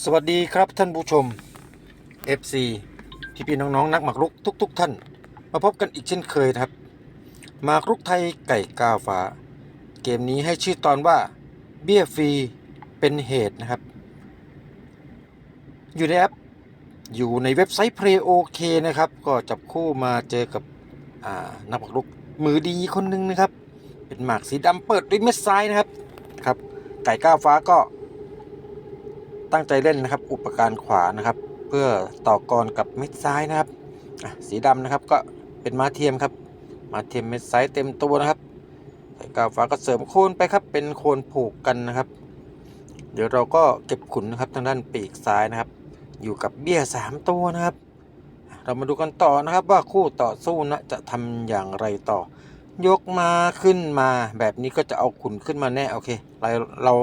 สวัสดีครับท่านผู้ชม FC พี่พี่น้องๆนักหมากรุกทุกๆท่าน มาพบกันอีกเช่นเคยครับหมากรุกไทยไก่กาฟ้าเกมนี้ให้ชื่อตอนว่าเบี้ยฟรีเป็นเหตุนะครับ อยู่ในแอปอยู่ในเว็บไซต์ Play OK นะครับ ก็จับคู่มาเจอกับนักหมากรุกมือดีคนหนึ่งนะครับ เป็นหมากสีดำเปิดด้วยเม็ดซ้ายนะครับครับ ไก่ก้าวฟ้าก็ ตั้งใจเล่นนะครับ อุปการขวานะครับ เพื่อต่อกรกับเม็ดซ้ายนะครับสีดำนะครับก็เป็นม้าเทียมครับม้าเทียมเม็ดซ้ายเต็มตัวนะครับไก่กาวฟ้าก็เสริมโคนไปครับเป็นโคนผูกกันนะครับ เดี๋ยวเราก็เก็บขุนนะครับทางด้านปีกซ้ายนะครับ อยู่กับเบี้ยสามตัวนะครับ เรามาดูกันต่อนะครับว่าคู่ต่อสู้นะจะทำอย่างไรต่อ ยกมาขึ้นมาแบบนี้ก็จะเอาขุนขึ้นมาแน่โอเคเราเรา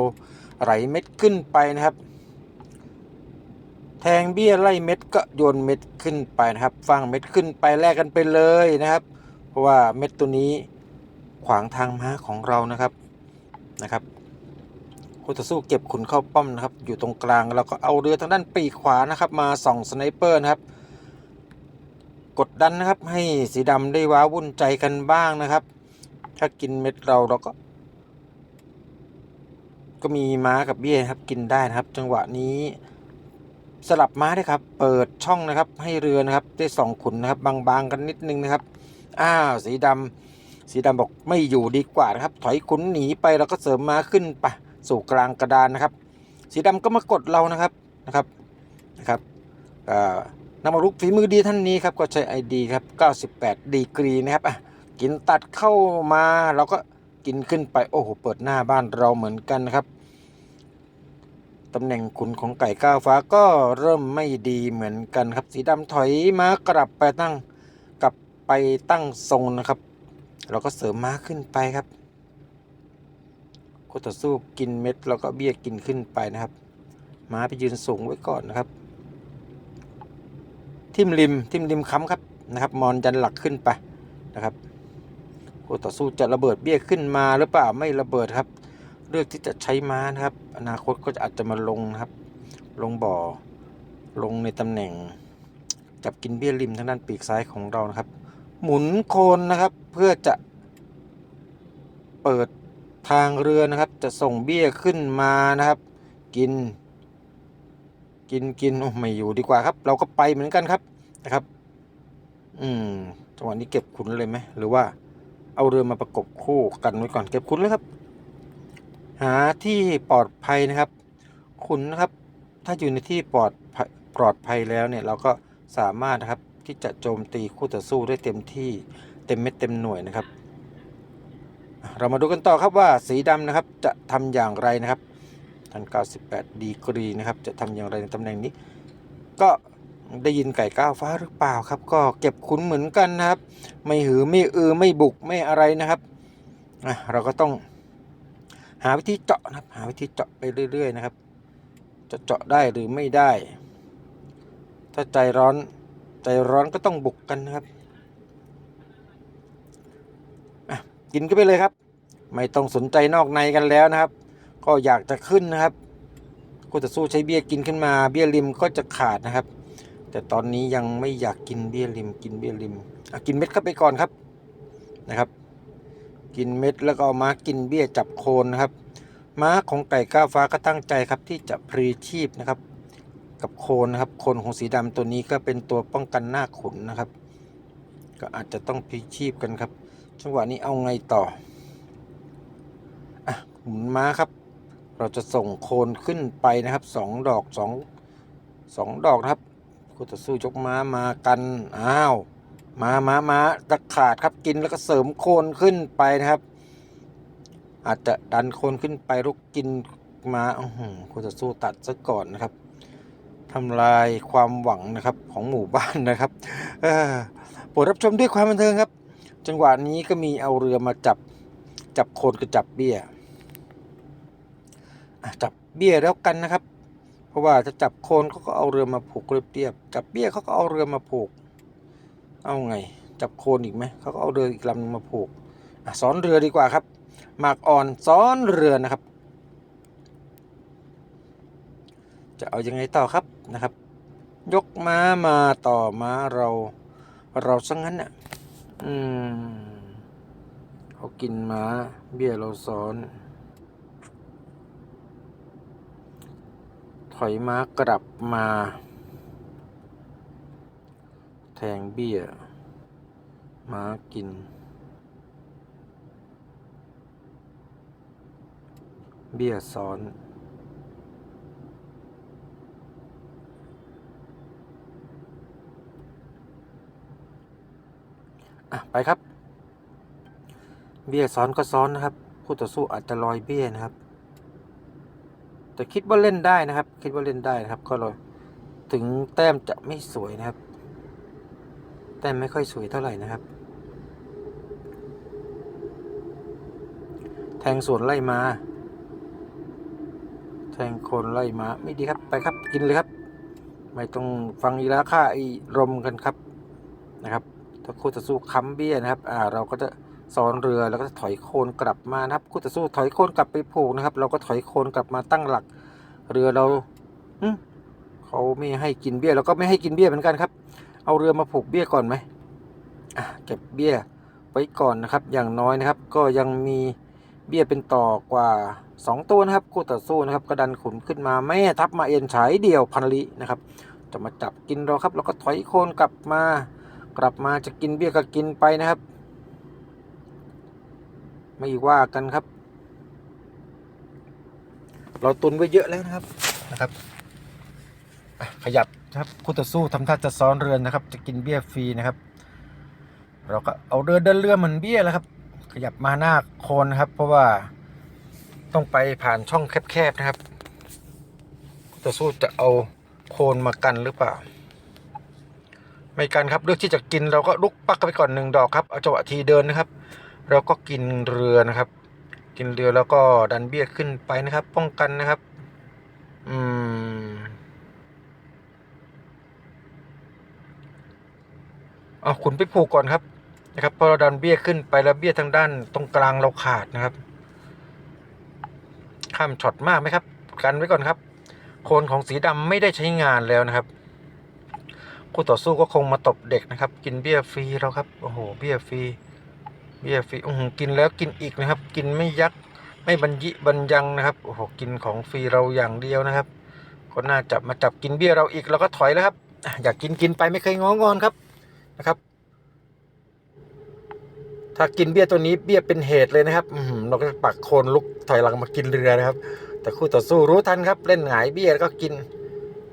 ไหลเม็ดขึ้นไปนะครับ แทงเบี้ยไล่เม็ดก็โยนเม็ดขึ้นไปนะครับฟังเม็ดขึ้นไปแลกกันไปเลยนะครับ เพราะว่าเม็ดตัวนี้ขวางทางม้าของเรานะครับนะครับคู่ต่อสู้เก็บขุนเข้าป้อมนะครับ อยู่ตรงกลางเราก็เอาเรือทางด้านปีกขวานะครับ มาส่องสไนเปอร์นะครับ กดดันนะครับให้สีดำได้ว้าวุ่นใจกันบ้างนะครับ ถ้ากินเม็ดเราเราก็ ก็มีม้ากับเบี้ยครับกินได้นะครับ จังหวะนี้ สลับม้าด้วยครับ เปิดช่องนะครับ ให้เรือนะครับ ได้สองขุนนะครับบางๆกันนิดนึงนะครับ อ้าวสีดำสีดำบอกไม่อยู่ดีกว่านะครับ ถอยขุนหนีไปแล้วก็เสริมม้าขึ้นไปสู่กลางกระดานนะครับ สีดำก็มากดเรานะครับนะครับนะครับนักมรุกฝีมือดีท่านนี้ครับก็ใช้ ID ครับ98 ดีกรีนะครับอะกินตัดเข้ามาเราก็กินขึ้นไปโอ้โหเปิดหน้าบ้านเราเหมือนกันนะครับ ตำแหน่งขุนของไก่ก้าวฟ้าก็เริ่มไม่ดีเหมือนกันครับ สีดำถอยม้ากลับไปตั้งกลับไปตั้งทรงนะครับเราก็เสริมม้าขึ้นไปครับคู่ต่อสู้กินเม็ดแล้วก็เบี้ยกินขึ้นไปนะครับ ม้าไปยืนสูงไว้ก่อนนะครับ ทิมริมทิมริมค้ำครับนะครับ มอนยันหลักขึ้นไปนะครับคู่ต่อสู้จะระเบิดเบี้ยขึ้นมาหรือเปล่าไม่ระเบิดครับ เลือกที่จะใช้ม้านะครับ อนาคตก็จะอาจจะมาลงนะครับ ลงบ่อ ลงในตำแหน่ง จับกินเบี้ยริมทางด้านปีกซ้ายของเรานะครับ หมุนโคนนะครับเพื่อจะเปิดทางเรือนะครับ จะส่งเบี้ยขึ้นมานะครับ กิน กินกินโอ้ไม่อยู่ดีกว่าครับ เราก็ไปเหมือนกันครับนะครับ อืมจังหวะนี้เก็บขุนเลยไหมหรือว่าเอาเรือมาประกบคู่กันไว้ก่อนเก็บขุนเลยครับ หาที่ปลอดภัยนะครับ คุณนะครับถ้าอยู่ในที่ปลอดภัยปลอดภัยแล้วเนี่ยเราก็สามารถนะครับที่จะโจมตีคู่ต่อสู้ได้เต็มที่เต็มเม็ดเต็มหน่วยนะครับ เรามาดูกันต่อครับว่าสีดำนะครับจะทำอย่างไรนะครับทัน98ดีกรีนะครับ จะทำอย่างไรในตำแหน่งนี้ ก็ได้ยินไก่ก้าวฟ้าหรือเปล่าครับ ก็เก็บขุนเหมือนกันนะครับ ไม่หือไม่อือไม่บุกไม่อะไรนะครับอะเราก็ต้อง หาวิธีเจาะนะครับ หาวิธีเจาะไปเรื่อย ๆ นะครับ จะเจาะได้หรือไม่ได้ ถ้าใจร้อนใจร้อนก็ต้องบุกกันนะครับกินก็ไปเลยครับ ไม่ต้องสนใจนอกในกันแล้วนะครับ ก็อยากจะขึ้นนะครับ ก็จะสู้ใช้เบี้ยกินขึ้นมา เบี้ยริมก็จะขาดนะครับ แต่ตอนนี้ยังไม่อยากกินเบี้ยริม กินเบี้ยริมกินเม็ดเข้าไปก่อนครับนะครับ กินเม็ดแล้วก็เอาม้ากินเบี้ยจับโคนนะครับ ม้าของไก่ก้าวฟ้าก็ตั้งใจครับที่จะพรีชีพนะครับ กับโคนนะครับโคนของสีดำตัวนี้ก็เป็นตัวป้องกันหน้าขุนนะครับ ก็อาจจะต้องพรีชีพกันครับจังหวะนี้เอาไงต่ออะหมุนม้าครับ เราจะส่งโคนขึ้นไปนะครับสองดอกสองสองดอกนะครับคู่ต่อสู้ยกม้ามากันอ้าว มามามาตะขาดครับกินแล้วก็เสริมโคนขึ้นไปนะครับ อาจจะดันโคนขึ้นไปลุกกินมาอือหือคุณจะสู้ตัดซะก่อนนะครับทำลายความหวังนะครับของหมู่บ้านนะครับโปรดรับชมด้วยความบันเทิงครับ จังหวะนี้ก็มีเอาเรือมาจับจับโคนกับจับเบี้ยจับเบี้ยแล้วกันนะครับ เพราะว่าจะจับโคนเขาก็เอาเรือมาผูกเรียบๆจับเบี้ยเขาก็เอาเรือมาผูก เอาไง จับโคนอีกไหมเขาก็เอาเรืออีกลำมาผูกอะซ้อนเรือดีกว่าครับ หมากอ่อนซ้อนเรือนะครับ จะเอายังไงต่อครับนะครับ ยกม้ามาต่อม้าเรา เราซะงั้นอะ อืมเขากินม้า เบี้ยเราซ้อน ถอยม้ากลับมา แทงเบี้ย ม้ากิน เบี้ยซ้อน อะ ไปครับ เบี้ยซ้อนก็ซ้อนนะครับคู่ต่อสู้อาจจะลอยเบี้ยนะครับ แต่คิดว่าเล่นได้นะครับ คิดว่าเล่นได้นะครับ ก็เลยถึงแต้มจะไม่สวยนะครับ แต้มไม่ค่อยสวยเท่าไหร่นะครับ แทงสวนไล่มา แทงโคนไล่มา ไม่ดีครับไปครับกินเลยครับ ไม่ต้องฟังอีราค่าไอีรมกันครับนะครับ ถ้าคู่ต่อสู้ค้ำเบี้ยนะครับ อ่า เราก็จะซ้อนเรือแล้วก็ถอยโคนกลับมานะครับคู่ต่อสู้ถอยโคนกลับไปผูกนะครับ เราก็ถอยโคนกลับมาตั้งหลัก เรือเราเขาไม่ให้กินเบี้ยเราก็ไม่ให้กินเบี้ยเหมือนกันครับ เอาเรือมาผูกเบี้ยก่อนไหมอะเก็บเบี้ยไว้ก่อนนะครับ อย่างน้อยนะครับ ก็ยังมีเบี้ยเป็นต่อกว่า 2 ตัวนะครับคู่ต่อสู้นะครับกระดันขุนขึ้นมาแม่ทับมาเอ็นฉายเดี่ยวพันลินะครับ จะมาจับกินเราครับเราก็ถอยโคนกลับมา กลับมาจะกินเบี้ยก็กินไปนะครับ ไม่ว่ากันครับ เราตุนไว้เยอะแล้วนะครับนะครับ ขยับ ครับคู่ต่อสู้ทำท่าจะซ้อนเรือนนะครับ จะกินเบี้ยฟรีนะครับ เราก็เอาเรือเดินเรือเหมือนเบี้ยแล้วครับ ขยับมาหน้าโคนนครับ เพราะว่าต้องไปผ่านช่องแคบๆนะครับคู่ต่อสู้จะเอาโคนมากันหรือเปล่า ไม่กันครับเลือกที่จะกินเราก็ลุกปักไปก่อนหนึ่งดอกครับเอาจังหวะทีเดินนะครับ เราก็กินเรือนะครับ กินเรือแล้วก็ดันเบี้ยขึ้นไปนะครับ ป้องกันนะครับ อืม เอาขุนไปผูกก่อนครับนะครับพอเราดันเบี้ยขึ้นไปแล้วเบี้ยทางด้านตรงกลางเราขาดนะครับ ข้ามช็อตมากไหมครับ กันไว้ก่อนครับ โคนของสีดำไม่ได้ใช้งานแล้วนะครับคู่ต่อสู้ก็คงมาตบเด็กนะครับ กินเบี้ยฟรีแล้วครับโอ้โหเบี้ยฟรีเบี้ยฟรีอือหือกินแล้วกินอีกนะครับ กินไม่ยักไม่บรรยิบรรยังนะครับโอ้โหกินของฟรีเราอย่างเดียวนะครับก็น่าจับมาจับกินเบี้ยเราอีกเราก็ถอยแล้วครับอะอยากกินกินไปไม่เคยงองอนครับ นะครับ ถ้ากินเบี้ยตัวนี้เบี้ยเป็นเหตุเลยนะครับเราก็ปักโคนลุกถอยหลังมากินเรือนะครับ แต่คู่ต่อสู้รู้ทันครับ เล่นหงายเบี้ยแล้วก็กิน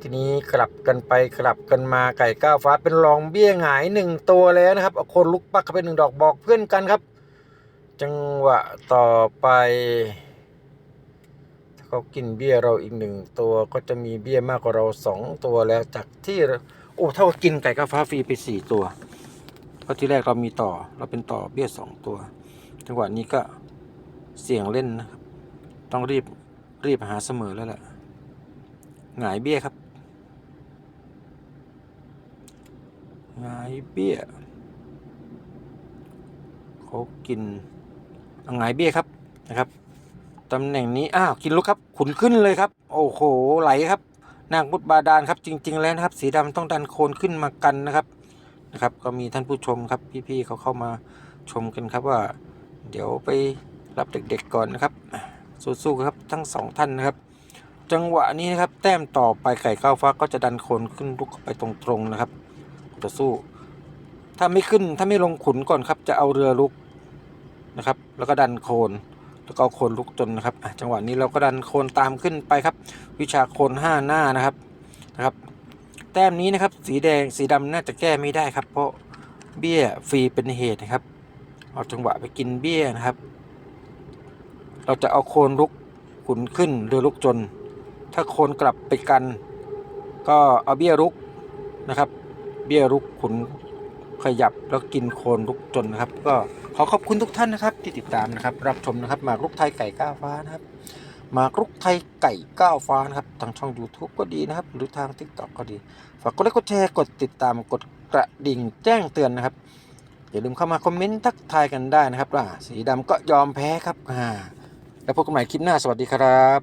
ทีนี้กลับกันไปกลับกันมาไก่ก้าวฟ้าเป็นรองเบี้ยหงายหนึ่งตัวแล้วนะครับเอาโคนลุกปักเข้าไปหนึ่งดอกบอกเพื่อนกันครับ จังหวะต่อไปถ้าเขากินเบี้ยเราอีกหนึ่งตัวก็จะมีเบี้ยมากกว่าเราสองตัวแล้วจากที่ โอ้เท่ากับกินไก่กาฟ้าฟรีไปสี่ตัว เพราะที่แรกเรามีต่อเราเป็นต่อเบี้ยสองตัว จังหวะนี้ก็เสี่ยงเล่นนะครับ ต้องรีบรีบหาเสมอแล้วแหละหงายเบี้ยครับหงายเบี้ยเขากินหงายเบี้ยครับนะครับตำแหน่งนี้อ้าวกินลุกครับ ขุนขึ้นเลยครับ โอ้โหไหลครับ นางมุดบาดาลครับจริง ๆ แล้วนะครับ สีดำต้องดันโคนขึ้นมากันนะครับนะครับ ก็มีท่านผู้ชมครับพี่ๆเขาเข้ามาชมกันครับว่า เดี๋ยวไปรับเด็กๆก่อนนะครับสู้ๆครับทั้งสองท่านนะครับ จังหวะนี้นะครับ แต้มต่อไปไก่ก้าวฟ้าก็จะดันโคนขึ้นลุกไปตรงๆนะครับต่อสู้ ถ้าไม่ขึ้นถ้าไม่ลงขุนก่อนครับ จะเอาเรือลุกนะครับ แล้วก็ดันโคน แล้วก็เอาโคนลุกจนนะครับจังหวะนี้เราก็ดันโคนตามขึ้นไปครับ วิชาโคนห้าหน้านะครับนะครับ แต้มนี้นะครับ สีแดงสีดำน่าจะแก้ไม่ได้ครับ เพราะเบี้ยฟรีเป็นเหตุนะครับ เอาจังหวะไปกินเบี้ยนะครับ เราจะเอาโคนลุกขุนขึ้นเรือลุกจน ถ้าโคนกลับไปกัน ก็เอาเบี้ยลุกนะครับ เบี้ยลุกขุนขยับแล้วกินโคนลุกจนนะครับ ก็ ขอขอบคุณทุกท่านนะครับ ที่ติดตามนะครับ รับชมนะครับหมากรุกไทยไก่ก้าวฟ้านะครับหมากรุกไทยไก่ก้าวฟ้านะครับทางช่อง YouTube ก็ดีนะครับ หรือทาง TikTok ก็ดี ฝากกดไลค์กดแชร์กดติดตามกดกระดิ่งแจ้งเตือนนะครับ อย่าลืมเข้ามาคอมเมนต์ทักทายกันได้นะครับว่าสีดำก็ยอมแพ้ครับอ่าแล้วพบกันใหม่คลิปหน้าสวัสดีครับ